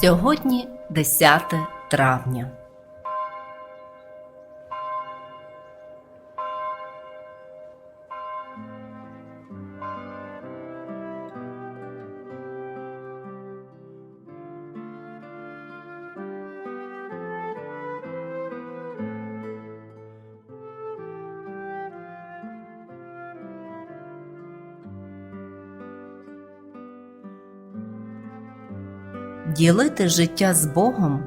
Сьогодні 10 травня. Ділити життя з Богом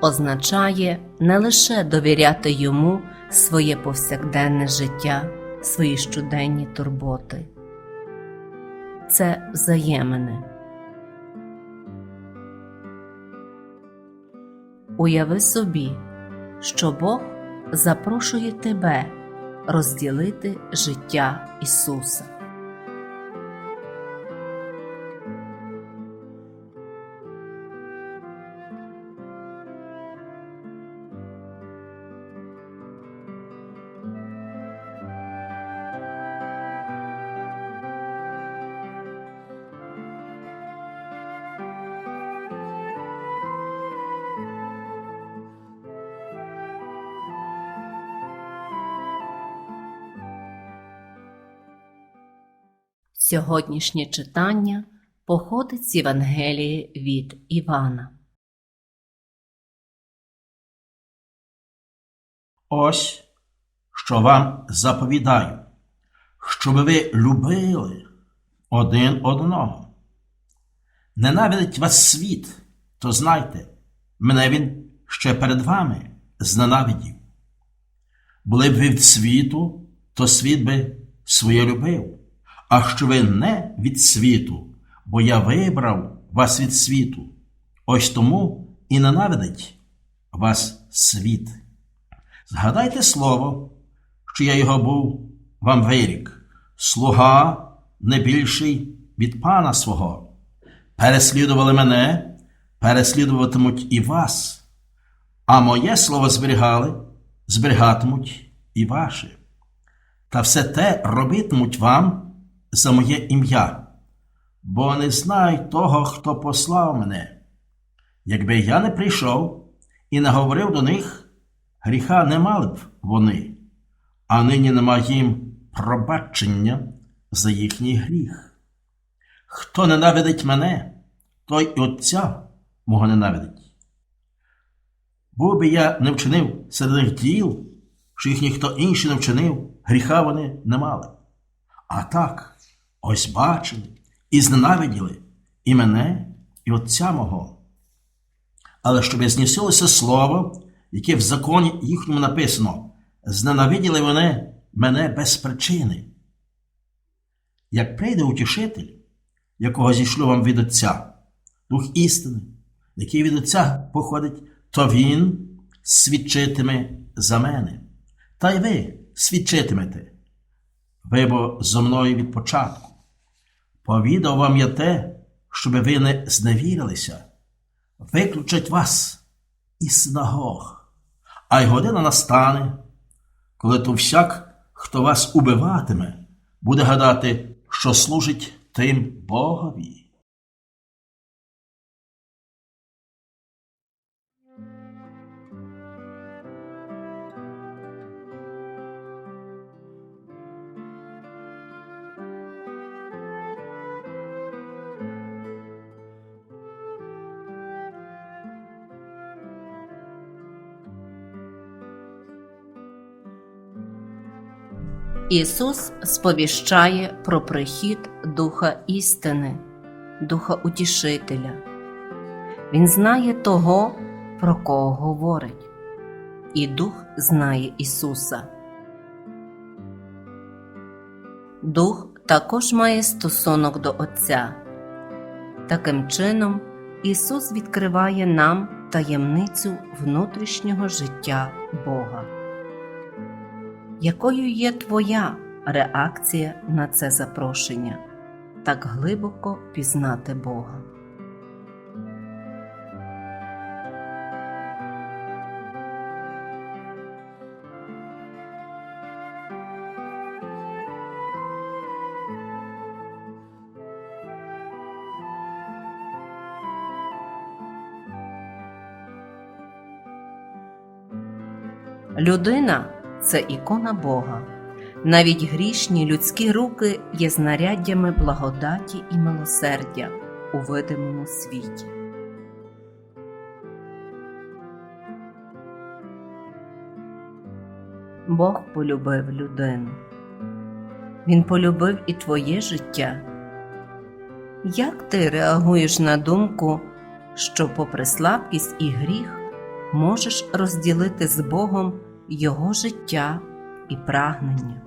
означає не лише довіряти йому своє повсякденне життя, свої щоденні турботи. Це взаємини. Уяви собі, що Бог запрошує тебе розділити життя Ісуса. Сьогоднішнє читання походить з Євангелії від Івана. Ось що вам заповідаю, щоб ви любили один одного. Ненавидить вас світ, то знайте, мене він ще перед вами зненавидів. Були б ви від світу, то світ би своє любив, а що ви не від світу, бо я вибрав вас від світу. Ось тому і ненавидить вас світ. Згадайте слово, що я його був вам вирік, слуга не більший від пана свого. Переслідували мене, переслідуватимуть і вас, а моє слово зберігали, зберігатимуть і ваше. Та все те робитимуть вам за моє ім'я, бо не знають того, хто послав мене. Якби я не прийшов і не говорив до них, гріха не мали б вони, а нині нема їм пробачення за їхній гріх. Хто ненавидить мене, той і Отця мого ненавидить. Був би я не вчинив серед них діл, що їх ніхто інший не вчинив, гріха вони не мали. А так, ось бачили і зненавиділи і мене, і Отця мого. Але щоб знісилося слово, яке в законі їхньому написано, зненавиділи вони мене без причини. Як прийде утішитель, якого зійшло вам від Отця, Дух істини, який від Отця походить, то Він свідчитиме за мене. Та й ви свідчитимете. Ви бо зо мною від початку. Повідав вам я те, щоби ви не зневірилися, виключать вас із синагог, а й година настане, коли то всяк, хто вас убиватиме, буде гадати, що служить тим Богові. Ісус сповіщає про прихід Духа істини, Духа Утішителя. Він знає того, про кого говорить, і Дух знає Ісуса. Дух також має стосунок до Отця. Таким чином, Ісус відкриває нам таємницю внутрішнього життя Бога якою є твоя реакція на це запрошення так глибоко пізнати Бога? Людина це ікона Бога. Навіть грішні людські руки є знаряддями благодаті і милосердя у видимому світі. Бог полюбив людину. Він полюбив і твоє життя. Як ти реагуєш на думку, що, попри слабкість і гріх, можеш розділити з Богом Його життя і прагнення?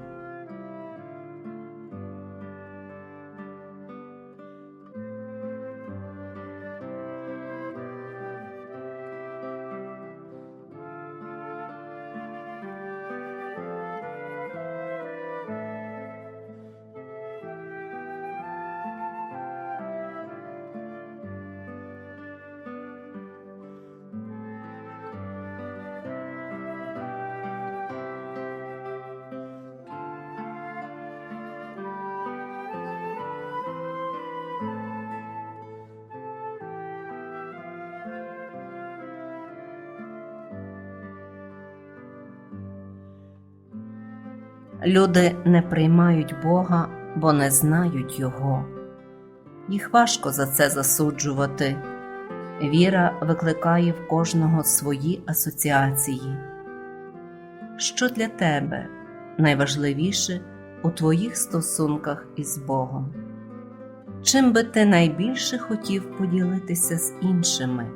Люди не приймають Бога, бо не знають Його. Їх важко за це засуджувати. Віра викликає в кожного свої асоціації. Що для тебе найважливіше у твоїх стосунках із Богом? Чим би ти найбільше хотів поділитися з іншими?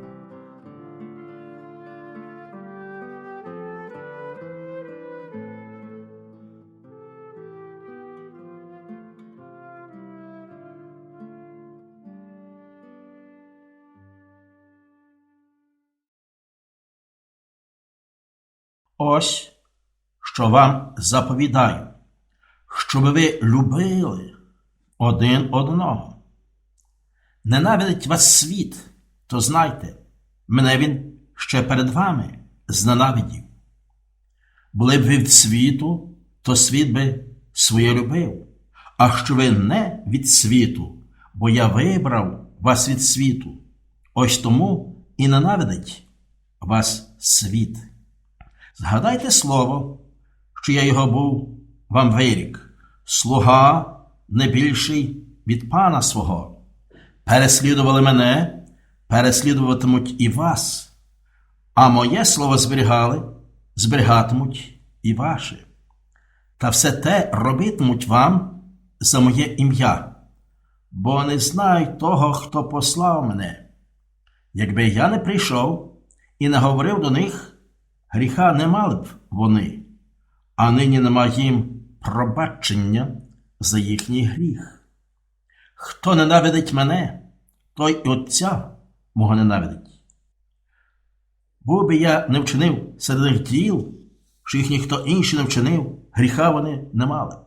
Ось що вам заповідаю, щоб ви любили один одного. Ненавидить вас світ, то знайте, мене він ще перед вами зненавидів. Були б ви від світу, то світ би своє любив, а що ви не від світу, бо я вибрав вас від світу. Ось тому і ненавидить вас світ. Згадайте слово, що я його був вам вирік, слуга не більший від пана свого. Переслідували мене, переслідуватимуть і вас, а моє слово зберігали, зберігатимуть і ваше. Та все те робитимуть вам за моє ім'я, бо не знають того, хто послав мене. Якби я не прийшов і не говорив до них, гріха не мали б вони, а нині нема їм пробачення за їхній гріх. Хто ненавидить мене, той і Отця мого ненавидить. Був би я не вчинив серед них діл, що їх ніхто інший не вчинив, гріха вони не мали.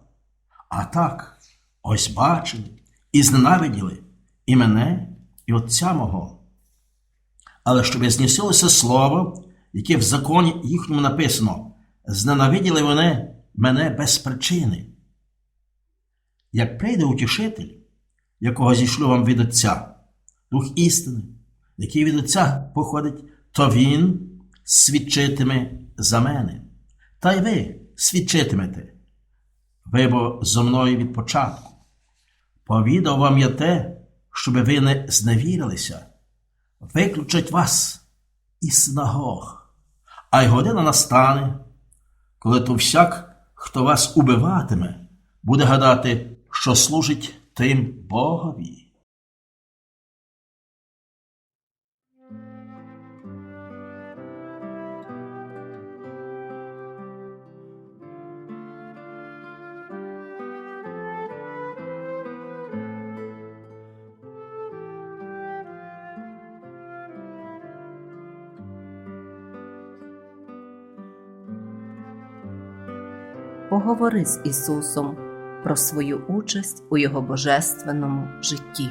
А так, ось бачили і зненавиділи і мене, і Отця мого. Але щоб знісилося слово, яке в законі їхньому написано, зненавиділи вони мене без причини. Як прийде утішитель, якого зійшлю вам від Отця, Дух істини, який від Отця походить, то Він свідчитиме за мене. Та й ви свідчитимете. Ви бо зо мною від початку. Повідав вам я те, щоби ви не зневірилися, виключать вас із синагог, а й година настане, коли то всяк, хто вас убиватиме, буде гадати, що служить тим Богові. Поговори з Ісусом про свою участь у Його божественному житті.